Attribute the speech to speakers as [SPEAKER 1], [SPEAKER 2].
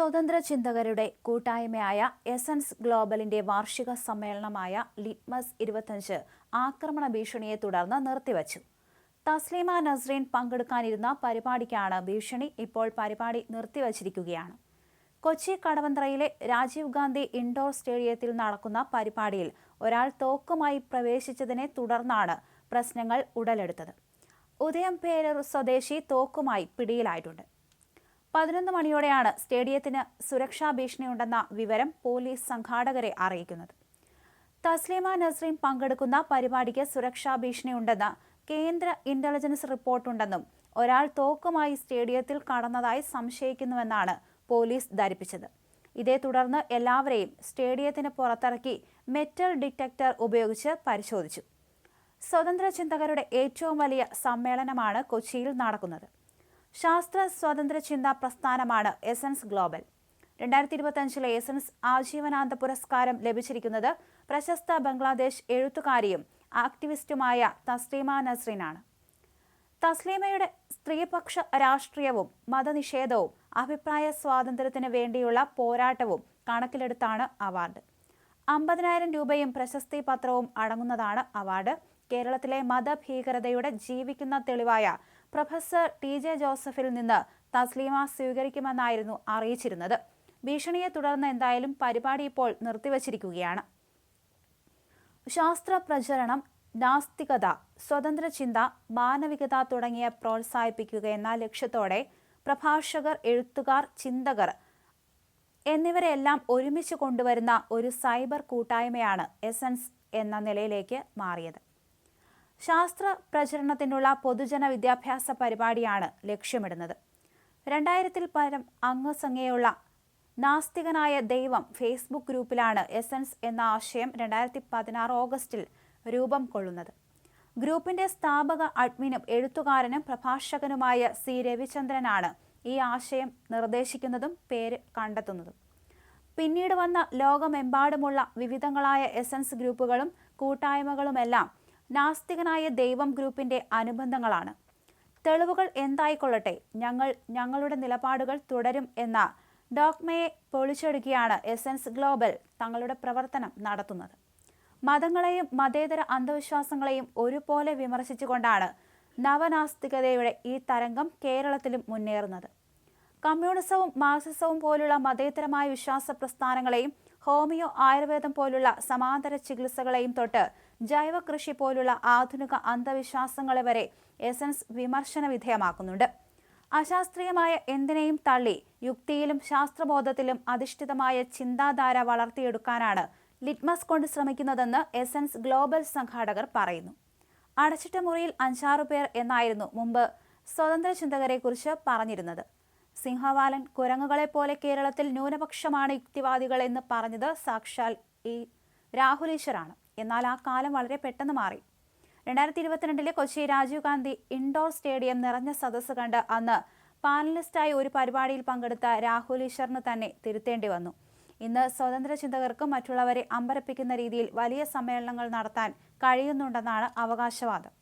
[SPEAKER 1] സ്വതന്ത്ര ചിന്തകരുടെ കൂട്ടായ്മയായ എസൻസ് ഗ്ലോബലിന്റെ വാർഷിക സമ്മേളനമായ ലിറ്റ്മസ് ഇരുപത്തഞ്ച് ആക്രമണ ഭീഷണിയെ തുടർന്ന് നിർത്തിവച്ചു. തസ്ലീമ നസ്രീൻ പങ്കെടുക്കാനിരുന്ന പരിപാടിക്കാണ് ഭീഷണി ഇപ്പോൾ പരിപാടി നിർത്തിവച്ചിരിക്കുകയാണ്. കൊച്ചി കടവന്ത്രയിലെ രാജീവ് ഗാന്ധി ഇൻഡോർ സ്റ്റേഡിയത്തിൽ നടക്കുന്ന പരിപാടിയിൽ ഒരാൾ തോക്കുമായി പ്രവേശിച്ചതിനെ തുടർന്നാണ് പ്രശ്നങ്ങൾ ഉടലെടുത്തത്. ഉദയം പേരൂർ സ്വദേശി തോക്കുമായി പിടിയിലായിട്ടുണ്ട്. പതിനൊന്ന് മണിയോടെയാണ് സ്റ്റേഡിയത്തിന് സുരക്ഷാ ഭീഷണിയുണ്ടെന്ന വിവരം പോലീസ് സംഘാടകരെ അറിയിക്കുന്നത്. തസ്ലീമ നസ്രീം പങ്കെടുക്കുന്ന പരിപാടിക്ക് സുരക്ഷാ ഭീഷണിയുണ്ടെന്ന് കേന്ദ്ര ഇന്റലിജൻസ് റിപ്പോർട്ടുണ്ടെന്നും ഒരാൾ തോക്കുമായി സ്റ്റേഡിയത്തിൽ കടന്നതായി സംശയിക്കുന്നുവെന്നാണ് പോലീസ് ധരിപ്പിച്ചത്. ഇതേ തുടർന്ന് എല്ലാവരെയും സ്റ്റേഡിയത്തിന് പുറത്തിറക്കി മെറ്റൽ ഡിറ്റക്ടർ ഉപയോഗിച്ച് പരിശോധിച്ചു. സ്വതന്ത്ര ചിന്തകരുടെ ഏറ്റവും വലിയ സമ്മേളനമാണ് കൊച്ചിയിൽ നടക്കുന്നത്. ശാസ്ത്ര സ്വാതന്ത്ര്യ ചിന്താ പ്രസ്ഥാനമാണ് എസൻസ് ഗ്ലോബൽ. രണ്ടായിരത്തി ഇരുപത്തഞ്ചിലെ എസൻസ് ആജീവനാന്ത പുരസ്കാരം ലഭിച്ചിരിക്കുന്നത് പ്രശസ്ത ബംഗ്ലാദേശ് എഴുത്തുകാരിയും ആക്ടിവിസ്റ്റുമായ തസ്ലീമ നസ്രീനാണ്. തസ്ലീമയുടെ സ്ത്രീപക്ഷ രാഷ്ട്രീയവും മതനിഷേധവും അഭിപ്രായ സ്വാതന്ത്ര്യത്തിന് വേണ്ടിയുള്ള പോരാട്ടവും കണക്കിലെടുത്താണ് അവാർഡ്. അമ്പതിനായിരം രൂപയും പ്രശസ്തി പത്രവും അടങ്ങുന്നതാണ് അവാർഡ്. കേരളത്തിലെ മതഭീകരതയുടെ ജീവിക്കുന്ന തെളിവായ പ്രൊഫസർ ടി ജെ ജോസഫിൽ നിന്ന് തസ്ലീമ സ്വീകരിക്കുമെന്നായിരുന്നു അറിയിച്ചിരുന്നത്. ഭീഷണിയെ തുടർന്ന് എന്തായാലും പരിപാടി ഇപ്പോൾ നിർത്തിവച്ചിരിക്കുകയാണ്. ശാസ്ത്ര പ്രചരണം നാസ്തികത സ്വതന്ത്ര ചിന്ത മാനവികത തുടങ്ങിയ പ്രോത്സാഹിപ്പിക്കുക എന്ന ലക്ഷ്യത്തോടെ പ്രഭാഷകർ എഴുത്തുകാർ ചിന്തകർ എന്നിവരെല്ലാം ഒരുമിച്ച് കൊണ്ടുവരുന്ന ഒരു സൈബർ കൂട്ടായ്മയാണ് എസൻസ് എന്ന നിലയിലേക്ക് മാറിയത്. ശാസ്ത്ര പ്രചരണത്തിനുള്ള പൊതുജന വിദ്യാഭ്യാസ പരിപാടിയാണ് ലക്ഷ്യമിടുന്നത്. രണ്ടായിരത്തിൽ പരം അംഗസംഖ്യയുള്ള നാസ്തികനായ ദൈവം ഫേസ്ബുക്ക് ഗ്രൂപ്പിലാണ് എസൻസ് എന്ന ആശയം രണ്ടായിരത്തി പതിനാറ് ഓഗസ്റ്റിൽ രൂപം കൊള്ളുന്നത്. ഗ്രൂപ്പിന്റെ സ്ഥാപക അഡ്മിനും എഴുത്തുകാരനും പ്രഭാഷകനുമായ സി രവിചന്ദ്രനാണ് ഈ ആശയം നിർദ്ദേശിക്കുന്നതും പേര് കണ്ടെത്തുന്നതും. പിന്നീട് വന്ന ലോകമെമ്പാടുമുള്ള വിവിധങ്ങളായ എസൻസ് ഗ്രൂപ്പുകളും കൂട്ടായ്മകളുമെല്ലാം നാസ്തികനായ ദൈവം ഗ്രൂപ്പിന്റെ അനുബന്ധങ്ങളാണ്. തെളിവുകൾ എന്തായിക്കൊള്ളട്ടെ ഞങ്ങൾ ഞങ്ങളുടെ നിലപാടുകൾ തുടരും എന്ന ഡോക്മയെ പൊളിച്ചെടുക്കുകയാണ് എസൻസ് ഗ്ലോബൽ തങ്ങളുടെ പ്രവർത്തനം നടത്തുന്നത്. മതങ്ങളെയും മതേതര അന്ധവിശ്വാസങ്ങളെയും ഒരുപോലെ വിമർശിച്ചുകൊണ്ടാണ് നവനാസ്തികതയുടെ ഈ തരംഗം കേരളത്തിലും മുന്നേറുന്നത്. കമ്മ്യൂണിസവും മാർക്സിസവും പോലുള്ള മതേതരമായ വിശ്വാസ പ്രസ്ഥാനങ്ങളെയും ഹോമിയോ ആയുർവേദം പോലുള്ള സമാന്തര ചികിത്സകളെയും തൊട്ട് ജൈവ കൃഷി പോലുള്ള ആധുനിക അന്ധവിശ്വാസങ്ങളെ വരെ എസൻസ് വിമർശന വിധേയമാക്കുന്നുണ്ട്. അശാസ്ത്രീയമായ എന്തിനേയും തള്ളി യുക്തിയിലും ശാസ്ത്രബോധത്തിലും അധിഷ്ഠിതമായ ചിന്താധാര വളർത്തിയെടുക്കാനാണ് ലിറ്റ്മസ് കൊണ്ട് ശ്രമിക്കുന്നതെന്ന് എസൻസ് ഗ്ലോബൽ സംഘാടകർ പറയുന്നു. അടച്ചിട്ട മുറിയിൽ അഞ്ചാറു പേർ എന്നായിരുന്നു മുമ്പ് സ്വതന്ത്ര ചിന്തകരെക്കുറിച്ച് പറഞ്ഞിരുന്നത്. സിംഹവാലൻ കുരങ്ങുകളെ പോലെ കേരളത്തിൽ ന്യൂനപക്ഷമാണ് യുക്തിവാദികൾ എന്ന് പറഞ്ഞത് സാക്ഷാൽ ഈ രാഹുൽ എന്നാൽ ആ കാലം വളരെ പെട്ടെന്ന് മാറി. രണ്ടായിരത്തി ഇരുപത്തിരണ്ടിലെ കൊച്ചി രാജീവ് ഗാന്ധി ഇൻഡോർ സ്റ്റേഡിയം നിറഞ്ഞ സദസ്സ് കണ്ട് അന്ന് പാനലിസ്റ്റായി ഒരു പരിപാടിയിൽ പങ്കെടുത്ത രാഹുൽ ഈശ്വറിന് തന്നെ തിരുത്തേണ്ടി വന്നു. ഇന്ന് സ്വതന്ത്ര ചിന്തകർക്ക് മറ്റുള്ളവരെ അമ്പരപ്പിക്കുന്ന രീതിയിൽ വലിയ സമ്മേളനങ്ങൾ നടത്താൻ കഴിയുന്നുണ്ടെന്നാണ് അവകാശവാദം.